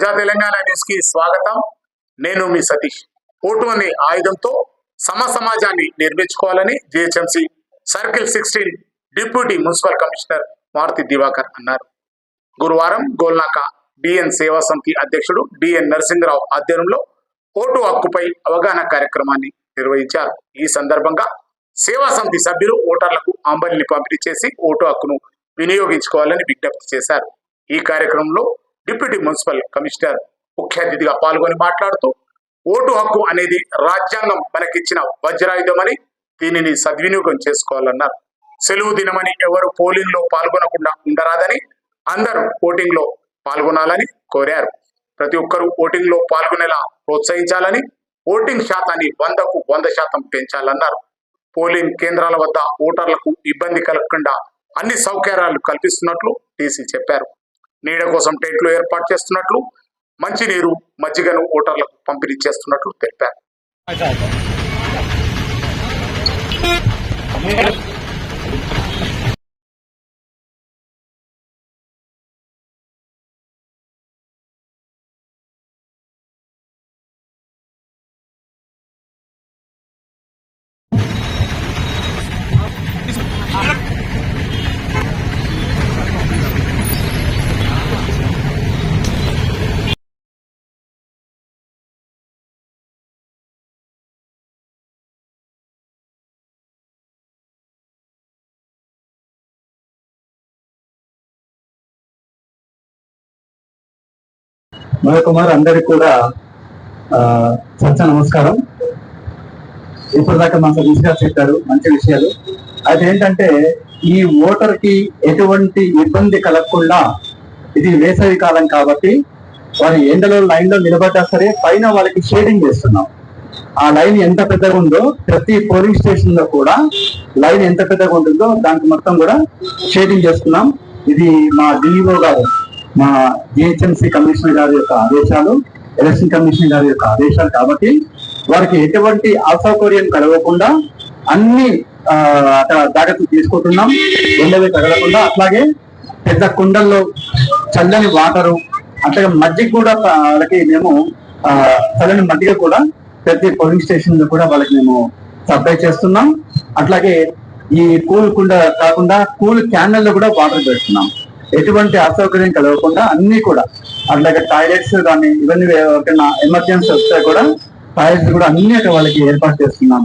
ప్రజా తెలంగాణ న్యూస్కి స్వాగతం. నేను మీ సతీష్. ఓటు అనే ఆయుధంతో సమ సమాజాన్ని నిర్మించుకోవాలని GHMC circle sixteen deputy municipal commissioner Maruti Divakar అన్నారు. గురువారం గోల్నాక డిఎన్ సేవా సమితి అధ్యక్షుడు డిఎన్ నరసింహరావు ఆధ్వర్యంలో ఓటు హక్కుపై అవగాహన కార్యక్రమాన్ని నిర్వహించారు. ఈ సందర్భంగా సేవా సమితి సభ్యులు ఓటర్లకు అంబలిని పంపిణీ చేసి ఓటు హక్కును వినియోగించుకోవాలని విజ్ఞప్తి చేశారు. ఈ కార్యక్రమంలో డిప్యూటీ మున్సిపల్ కమిషనర్ ముఖ్య అతిథిగా పాల్గొని మాట్లాడుతూ ఓటు హక్కు అనేది రాజ్యాంగం మనకిచ్చిన వజ్రాయుధమని దీనిని సద్వినియోగం చేసుకోవాలన్నారు. సెలవు దినమని ఎవరు పోలింగ్లో పాల్గొనకుండా ఉండరాదని అందరూ ఓటింగ్లో పాల్గొనాలని కోరారు. ప్రతి ఒక్కరూ ఓటింగ్లో పాల్గొనేలా ప్రోత్సహించాలని ఓటింగ్ శాతాన్ని వందకు వంద శాతం పెంచాలన్నారు. పోలింగ్ కేంద్రాల వద్ద ఓటర్లకు ఇబ్బంది కలగకుండా అన్ని సౌకర్యాలు కల్పిస్తున్నట్లు టీసీ చెప్పారు. నీడ కోసం టెంట్లు ఏర్పాటు చేస్తున్నట్లు మంచినీరు మజ్జిగను ఓటర్లకు పంపిణీ చేస్తున్నట్లు తెలిపారు. మరొకమారు అందరికి కూడా సత్య నమస్కారం. ఇప్పటిదాకా దాకా మా చెప్పారు మంచి విషయాలు. అది ఏంటంటే ఈ ఓటర్కి ఎటువంటి ఇబ్బంది కలగకుండా ఇది వేసవి కాలం కాబట్టి వారి ఎండలో లైన్లో నిలబడ్డా సరే పైన వాళ్ళకి షేడింగ్ చేస్తున్నాం. ఆ లైన్ ఎంత పెద్దగా ఉందో ప్రతి పోలింగ్ స్టేషన్లో కూడా లైన్ ఎంత పెద్దగా ఉంటుందో దానికి మొత్తం కూడా షేడింగ్ చేస్తున్నాం. ఇది మా డిఈఓ గారు మా జిహెచ్ఎంసీ కమిషనర్ గారి యొక్క ఆదేశాలు ఎలక్షన్ కమిషన్ గారి యొక్క ఆదేశాలు కాబట్టి వారికి ఎటువంటి అసౌకర్యం కలగకుండా అన్ని అక్కడ జాగ్రత్తలు తీసుకుంటున్నాం. ఎండవి తగలకుండా అట్లాగే పెద్ద కుండల్లో చల్లని వాటరు అట్లాగే మజ్జిగ కూడా వాళ్ళకి మేము చల్లని మజ్జిగ కూడా ప్రతి పోలింగ్ స్టేషన్లో కూడా వాళ్ళకి మేము సప్లై చేస్తున్నాం. అట్లాగే ఈ కూల్ కుండ కాకుండా కూల్ క్యాన్లలో కూడా వాటర్ పెడుతున్నాం. ఎటువంటి అసౌకర్యం కలగకుండా అన్ని కూడా అట్లాగే టాయిలెట్స్ కానీ ఇవన్నీ ఎవరికైనా ఎమర్జెన్సీ వస్తే కూడా టాయిలెట్స్ కూడా అన్ని అక్కడ వాళ్ళకి ఏర్పాటు చేస్తున్నాం.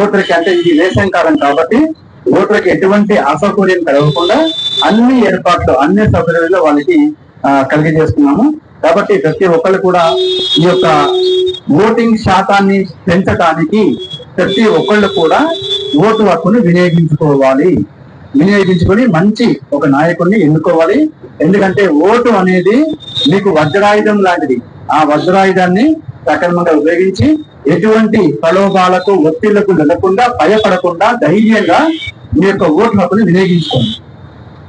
ఓటర్కి అంటే ఇది వేసం కాలం కాబట్టి ఓటర్కి ఎటువంటి అసౌకర్యం కలగకుండా అన్ని ఏర్పాట్లు అన్ని సౌకర్యాలు వాళ్ళకి కలిగి కలిగజేస్తున్నాము. కాబట్టి ప్రతి ఒక్కరు కూడా ఈ యొక్క ఓటింగ్ శాతాన్ని పెంచడానికి ప్రతి ఒక్కళ్ళు కూడా ఓటు హక్కును వినియోగించుకోవాలి. వినియోగించుకొని మంచి ఒక నాయకుడిని ఎన్నుకోవాలి. ఎందుకంటే ఓటు అనేది మీకు వజ్రాయుధం లాంటిది. ఆ వజ్రాయుధాన్ని సక్రమంగా ఉపయోగించి ఎటువంటి ప్రలోభాలకు ఒత్తిళ్ళకు నిలకుండా భయపడకుండా ధైర్యంగా మీ యొక్క ఓటు హక్కుని వినియోగించుకోండి.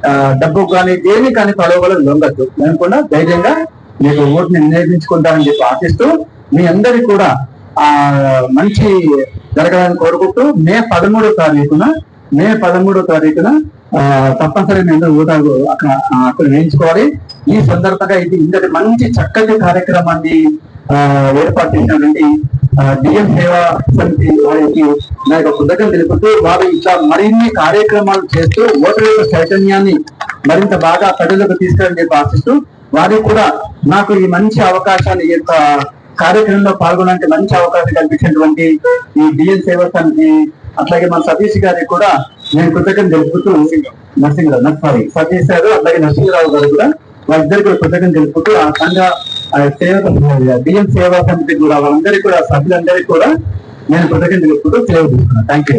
ఆ, డబ్బు కానీ దేని కానీ ప్రలోభాలకు లొంగద్దు. లేకుండా ధైర్యంగా మీకు ఓటుని వినియోగించుకుంటారని చెప్పి ఆశిస్తూ మీ అందరికీ కూడా ఆ మంచి జరగాలని కోరుకుంటూ మే పదమూడో తారీఖున మే పదమూడో తారీఖున ఆ, తప్పనిసరి నేను ఓటాలు అక్కడ అక్కడ వేయించుకోవాలి. ఈ సందర్భంగా ఇది ఇంతటి మంచి చక్కటి కార్యక్రమాన్ని ఏర్పాటు చేసినటువంటి డిఎం సేవా సమితి వారికి నా యొక్క కృతజ్ఞతలు తెలుపుతూ వారు ఇట్లా మరిన్ని కార్యక్రమాలు చేస్తూ ఓటర్ యొక్క చైతన్యాన్ని మరింత బాగా ప్రజలకు తీసుకెళ్ళని చెప్పి ఆశిస్తూ వారికి కూడా నాకు ఈ మంచి అవకాశాన్ని ఈ యొక్క కార్యక్రమంలో పాల్గొనడానికి మంచి అవకాశం కల్పించినటువంటి ఈ డిఎం సేవా సమితి అట్లాగే మన సతీష్ గారికి కూడా నేను కృతజ్ఞత తెలుపుతూ నరసింహరావు సారీ సతీష్ గారు అట్లాగే నరసింహరావు గారు కూడా వాళ్ళిద్దరు కూడా కృతజ్ఞత తెలుపుతూ ఆ సంఘ ఆ సేవ బియ్యం సేవా సమితి కూడా వాళ్ళందరికీ కూడా సభ్యులందరికీ కూడా నేను కృతజ్ఞత తెలుపుతూ సేవ చేస్తున్నాను. Thank you